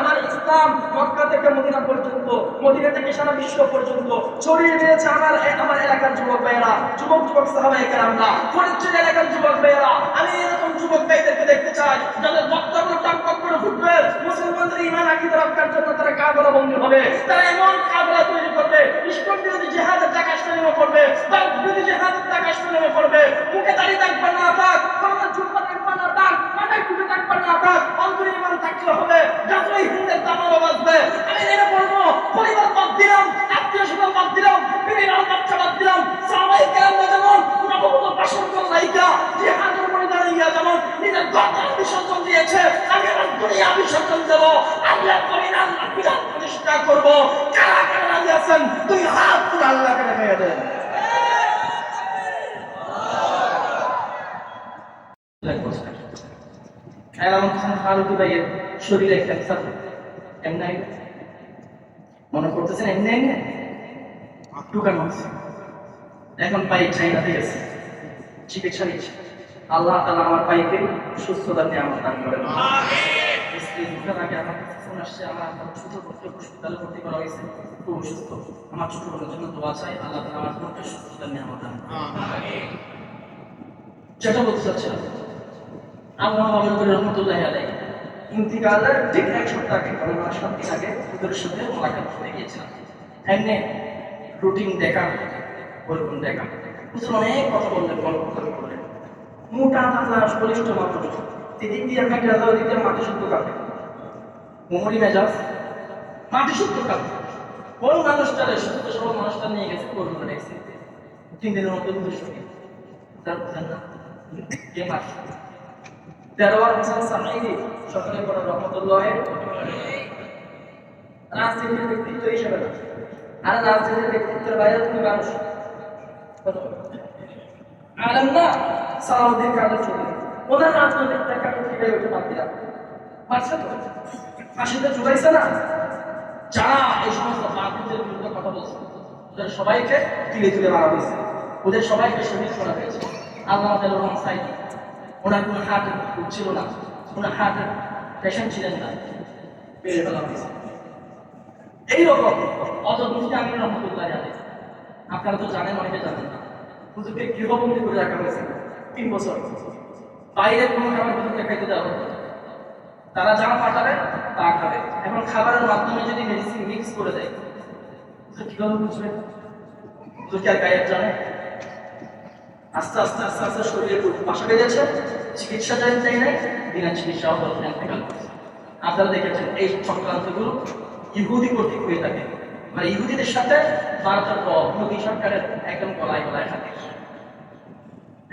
আমার ইসলাম মক্কা থেকে মদিনা পর্যন্ত, মদিনা থেকে সারা বিশ্ব পর্যন্ত ছড়িয়ে আমার এলাকার যুবক ভাইয়েরা। যুবক যুবক ফরিদপুর এলাকার আমি এরকম যুবক ভাইদেরকে দেখতে চাই, যাদের বক্তব্য করে ফুটবে। মুসলমানদের ইমান আকিদা রক্ষার তারা কাফেলা বন্দী তারা এমন কাফেলা তৈরি করবে, ইসলাম বিরোধী জিহাদের পড়বে, তার বিরোধী জিহাদের টাকা পড়বে। মুখে দাড়ি থাকবে না থাক কলমের জুব্বা থাকবে না থাক মাথায় টুপি থাকবে না অন্তরে ইমান থাকলে হবে পরিবার বাদ দিলাম, আত্মীয় স্বজন বাদ দিলাম দিলাম সবাই কেরাম যেমন নবগত বাসন লাইকা জিহাদের ময়দানে গিয়া যেমন, নিজের গর্দান বিসর্জন দিয়েছে আমি আমার দুনিয়া বিসর্জন দেবো। আল্লাহ করিন আল্লাহ প্রতিষ্ঠা করব। কারা কারা হাত তুলে আল্লাহকে দেখাইয়া দেন। এমন খান ফারুকি ভাইয়ের শরীরে ক্যান্সার এমনি আইবে। মনে করতেছেন এমনি টুকানো আছে এখন পাই চাইনাতে গেছে। চিকিৎসা নিচ্ছে। আল্লাহ তালা আমার পাইকে সুস্থতা নিয়ে আমার দান করেন। আগে আমার ফোন আসছে আমার আমার ছোট বোনকে হসপিটালে ভর্তি করা হয়েছে। খুব অসুস্থ। আমার ছোট বোনের জন্য দোয়া চাই। আল্লাহ তালা আমার বোনকে সুস্থতা নিয়ে আমার দান করেন। যেটা বলতে চাচ্ছিলাম আল্লাহ উপরে রহমতুল্লাহ আলাই ইন্তিকালের ঠিক এক সপ্তাহ আগে কারণ সাত দিন আগে ওদের সাথে রুটিন দেখা দেখা বললেন, গল্প কথা বললেন। মোটা তাজা, বলিষ্ঠ মানুষ। মাটি শুদ্ধ কাটে মোমরি মেজাজ, মাটি শুদ্ধ কাটে কোন মানুষটারে সুস্থ সবল মানুষটা নিয়ে গেছে তিন দিনের দুশো তার বুঝেন না হাসান সামাইনি সকালে রহমতুল্লাহ। রাজনীতির ব্যক্তিত্ব হিসেবে আর রাজনীতির ব্যক্তিত্বের বাইরে তুমি মানুষ। আলম না, সালাউদ্দিন কাদের রাজনৈতিক ওঠে তো? না? যারা এই সমস্ত বিরুদ্ধে কথা বলছে। ওদের সবাইকে তুলে তুলে মারা হয়েছে। ওদের সবাইকে শহীদ করা হয়েছে আল্লাহ রহমান সাইদি ওনার কোনো হার্ট ছিল না ওনার হার্টের পেশেন্ট ছিলেন না। বেড়ে ফেলা হয়েছে। এইরকম অত মুফতি আমির রহমতুল্লাহ আলাই আপনারা তো জানেন, অনেকে জানেন না। হুজুরকে গৃহবন্দী করে রাখা হয়েছে তিন বছর। বাইরে কোনো খাবার হুজুরকে খাইতে দেওয়া হতো তারা যা পাঠাবে, তা খাবে। এখন খাবারের মাধ্যমে যদি মেডিসিন মিক্স করে দেয় তো কীভাবে বুঝবে? হুজুর কি আর গায়ের জানে? আস্তে আস্তে আস্তে আস্তে শরীরে বাসা বেঁধেছে চিকিৎসা চাই চাই নাই, বিনা বলছেন আপনারা দেখেছেন এই চক্রান্তগুলো ইহুদি কর্তৃক হয়ে থাকে। মানে ইহুদিদের সাথে ভারতের মোদী সরকারের একদম গলায় গলায় খাতির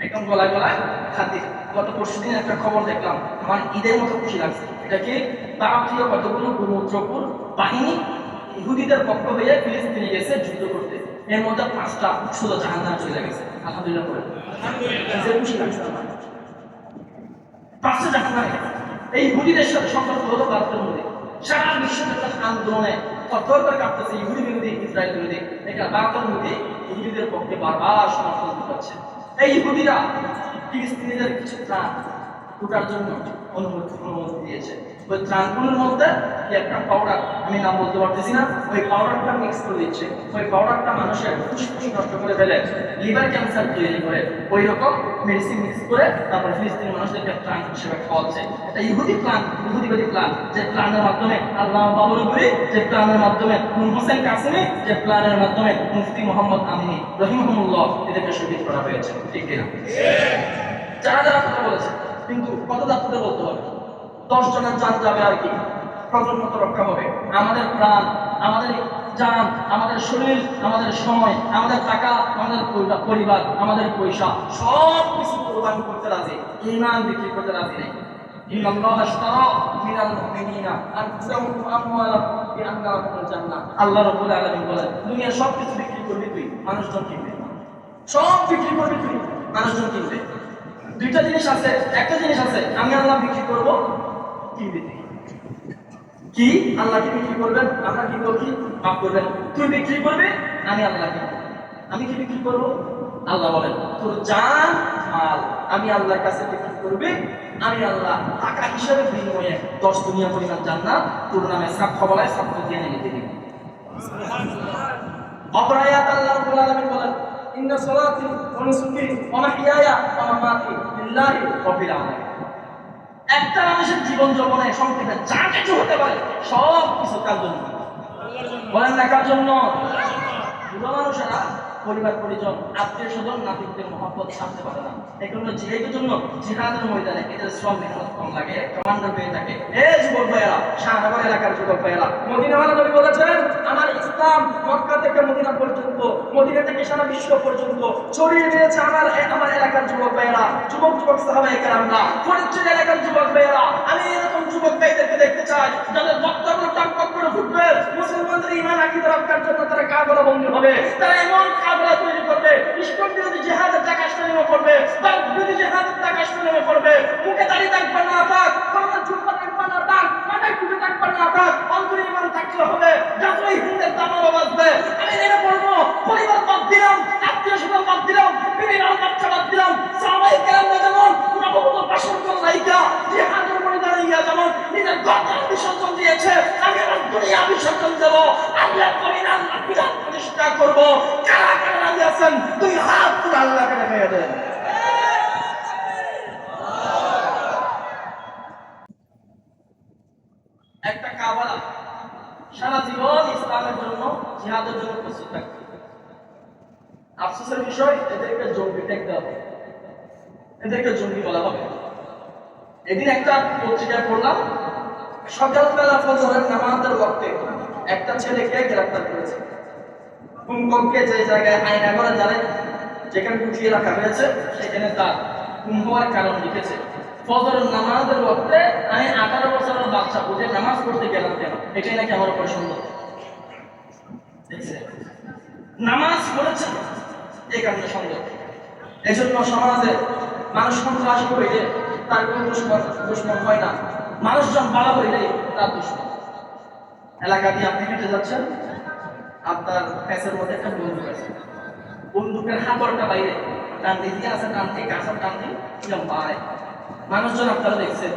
একদম গলায় গলায় খাতির গত পরশু দিন একটা খবর দেখলাম, আমার ঈদের মতো খুশি লাগছে। এটা কি ভারতীয় কতগুলো গুরুত্বপুর বাহিনী ইহুদিদের পক্ষ হয়ে ফিলিস্তিনে গেছে যুদ্ধ করতে? এর মধ্যে পাঁচটা শুধু জাহান্নাম চলে গেছে। আলহামদুলিল্লাহ করে নিজের খুশি লাগছে আমার পাঁচটা এই ইহুদিদের সাথে সম্পর্ক হলো ভারতের মধ্যে। সারা বিশ্বব্যাপী আন্দোলনে কঠোরতা কাঁপতেছে ইহুদি বিরোধী ইসরায়েল বিরোধী। এটা ভারতের মধ্যে ইহুদিদের পক্ষে বারবার সমর্থন করছে। এই ইহুদিরা ফিলিস্তিনিদের কিছু ত্রাণ ওটার জন্য অনুমতি অনুমতি দিয়েছে। ওই ত্রাণগুলোর মধ্যে কি একটা পাউডার আমি নাম বলতে পারতেছি না। ওই পাউডারটা মিক্স করে দিচ্ছে। ওই পাউডারটা মানুষের ফুসফুস নষ্ট করে ফেলে। লিভার ক্যান্সার তৈরি করে। ওই রকম মেডিসিন মিক্স করে তারপর ফিলিস্তিনি মানুষদেরকে ত্রাণ হিসেবে খাওয়াচ্ছে। এটা ইহুদি প্ল্যান ইহুদিবাদী প্ল্যান যে প্ল্যানের মাধ্যমে আল্লাহ বাবরগুরি যে প্ল্যানের মাধ্যমে নুর হোসেন কাসিমি যে প্ল্যানের মাধ্যমে মুফতি মোহাম্মদ আমিনী রহিমহুল্লাহ এদেরকে শহীদ করা হয়েছে। ঠিক কিনা? যারা যারা কথা বলেছে কিন্তু কত দায়িত্বতে বলতে হবে? দশ জনের চাঁদ যাবে আর কি। প্রজন্মত রক্ষা হবে আমাদের প্রাণ, আমাদের যান আমাদের শরীর, আমাদের সময়, আমাদের টাকা, আমাদের পরিবার আমাদের পয়সা, সব কিছু প্রদান করতে রাজি। ইমান বিক্রি করতে রাজি নেই। আল্লাহ রবুল দুনিয়া সব কিছু বিক্রি তুই, মানুষজন কিনবে। সব বিক্রি তুই, মানুষজন কিনবে। দুইটা জিনিস আছে, একটা জিনিস আছে, আমি আল্লাহ বিক্রি করব কিনবি কি? আল্লাহ কি বিক্রি করবেন আমরা কি করবি মাফ করবেন। তুই বিক্রি করবে? আমি আল্লাহ কিনবো আমি কি বিক্রি করব? আল্লাহ বলেন, তোর জান, মাল। আমি আল্লাহর কাছে বিক্রি করবে। আমি আল্লাহ টাকা হিসাবে বিনিময়ে দশ দুনিয়া পরিমাণ জান্নাত তোর নামে সাপ খবরায় সাপ দিয়ে নিতে দিবি। অপরায়াত আল্লাহ রাব্বুল আলামিন বলেন, ইন্না সালাতি ওয়া নুসুকি ওয়া মাহইয়ায়া ওয়া মামাতি লিল্লাহি রাব্বিল আলামিন। একটা মানুষের জীবন যৌবনে সংক্ষেপে যা কিছু হতে পারে সব কিছু কার জন্য? বলেন না কার জন্য? মানুষেরা। পরিবার, পরিজন, আত্মীয় স্বজন নাতিকদের মহব্বত ছাড়তে পারে না। এগুলো জিহাদের জন্য জিহাদের ময়দানে এদের শ্রম মেহনত কম লাগে কমান্ডার পেয়ে থাকে। এ যুবক ভাইয়েরা, শাহনগর এলাকার যুবক ভাইয়েরা মদিনা ওয়ালা নবী বলেছেন, আমার ইসলাম মক্কা থেকে মদিনা পর্যন্ত, মদিনা থেকে সারা বিশ্ব পর্যন্ত ছড়িয়ে দিয়েছে আমার আমার এলাকার যুবক ভাইয়েরা, যুবক যুবক সাহাবায়ে কেরামরা, পরিচিত এলাকার যুবক ভাইয়েরা। আমি এরকম যুবক ভাইদেরকে দেখতে চাই, যাদের বক্তব্য ফুটবে মুসলমানদের ইমান আকিদা রক্ষার জন্য তারা কাবলা বন্দী হবে। তারা এমন কাবলা তৈরি করবে ইস্কন বিরোধী জেহাদের টাকা নেমে পড়বে বা বিরোধী জেহাদের টাকা নেমে পড়বে। মুখে দাঁড়িয়ে থাকবে না থাক কমর ঝুঁকবা থাকবে না থাক মাথায় টুপি থাকবে না থাক অন্তরে ইমান থাকলে হবে, যতই হিন্দের দামাও বাজবে আমি নেমে পড়ব, পরিবার বাদ দিলাম, আত্মীয় স্বজন বাদ দিলাম পরিবার বাচ্চা বাদ দিলাম। সাহাবাই কেরামরা যেমন নবগত বাসন নায়িকা জেহাদের ময়দানে গিয়া যেমন নিজের গর্দান বিসর্জন দিয়েছে আমি দুনিয়া বিসর্জন দেব আল্লাহ করিন আল্লাহ বিধান প্রতিষ্ঠা করব। কারা কারা রাজি আছেন? দুই হাত তুলে আল্লাহকে দেখাইয়া দেন। একটা সারা জীবন ইসলামের জন্য, জিহাদের জন্য প্রস্তুত আফসোসের বিষয়, এদেরকে জঙ্গি ট্যাগ দেওয়া হবে। এদেরকে জঙ্গি বলা হবে। এদিন একটা পত্রিকায় পড়লাম সকালবেলা ফজরের নামাজের ওয়াক্তে একটা ছেলেকে গ্রেফতার করেছে। কুম্ভকে যে জায়গায় আয়না করে জানেন যেখানে উঠিয়ে রাখা হয়েছে, সেখানে তার কুম হওয়ার কারণ লিখেছে। ফজরের নামাজের ওয়াক্তে আমি আঠারো বছরের বাচ্চা বুঝে নামাজ পড়তে গেলাম কেন? এটাই নাকি আমার উপর সুন্দর নামাজ পড়েছে এই কারণে সন্দেহ। এজন্য সমাজে মানুষ সন্ত্রাস হইলে তার কোনো দুশ্মন দুশ্মন হয় না। মানুষজন বাড়া হইলে তার দুশ্মন এলাকা দিয়ে আপনি হেঁটে যাচ্ছেন, আপনার ফ্যাসের মধ্যে একটা বন্দুক আছে। বন্দুকের হাতরটা বাইরে টান দিয়ে আছে টান দিয়ে গাছের টান দিয়ে পায় মানুষজন আপনারা দেখছেন।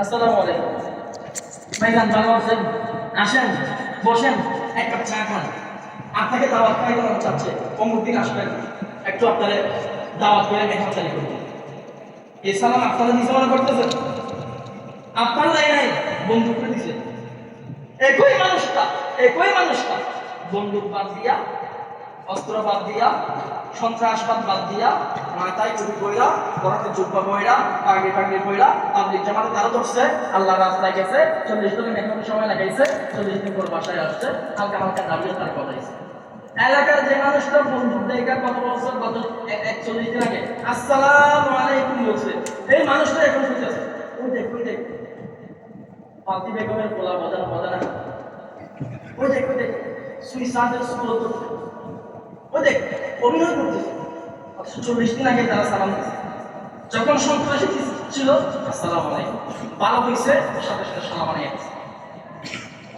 আসসালামু আলাইকুম। ভাইজান, ভালো আছেন? আসেন, বসেন, এক কাপ চা খান। আপনাকে দাওয়াত খাইতে চাচ্ছে অমুক দিন আসবেন একটু আপনারে দাওয়াত করে মেহমানদারি করব। এই সালাম আপনারা নিচে মনে করতেছেন? আপনার নাই নাই, বন্দুক করে দিছে। একই মানুষটা একই মানুষটা, বন্দুক বাদ দিয়া, অস্ত্র বাদ দিয়া, সন্ত্রাসবাদ বাদ দিয়া মাথায় টুপি পয়রা গলাতে জুব্বা পয়রা পাগড়ি পাগড়ি পয়রা পাবলিক জামাতে তারা ধরছে, আল্লাহ রাস্তায় গেছে, চল্লিশ দিনের মেহমান সময় লাগাইছে, চল্লিশ দিন পর বাসায় আসছে, হালকা হালকা দাবিয়ে তার কথাইছে এলাকার যে মানুষটা বন্দুক দেখা কত বছর, কত একচল্লিশ দিন আগে? আসসালাম আলাইকুম বলছে। এই মানুষটা এখন দেখ পাতি বেগমের গোলা বাজানো বাজানা ওই দেখ ওই দেখ সুইসাইডের স্কুল ওই দেখ, অভিনয় করতেছে। অথচ চল্লিশ দিন আগে তারা সালাম দিচ্ছে যখন সন্ত্রাসী ছিল, আসসালাম আলাইকুম। ভালো হয়েছে, সাথে সাথে সালাম আলাইকুম।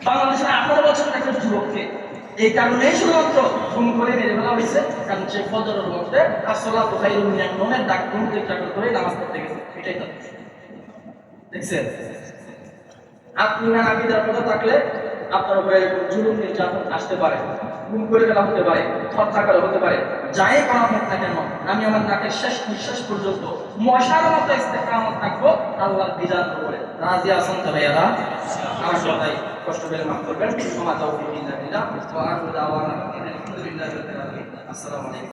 বাংলাদেশের আঠারো বছরের একটা যুবককে এই কারণে শুধুমাত্র ঘুম করে মেরে ফেলা হয়েছে, কারণ সে ফজরের মধ্যে আসলা কোথায় নোমের ডাক করে নামাজ পড়তে গেছে। এটাই তো। দেখছেন? আপনি আকিদার কথা থাকলে আপনার উপরে জুলুম, নির্যাতন আসতে পারে গুম করে ফেলা হতে পারে, হত্যা করা হতে পারে, যাই করা হোক না কেন, আমি আমার নাকের শেষ নিঃশ্বাস পর্যন্ত মশার মতো ইস্তেকামত থাকব, আল্লাহর বিধান উপরে। রাজি আসেন তো ভাইয়ারা? আমার কথাই কষ্ট পেলে মাফ করবেন। ক্ষমা আসসালামু আলাইকুম।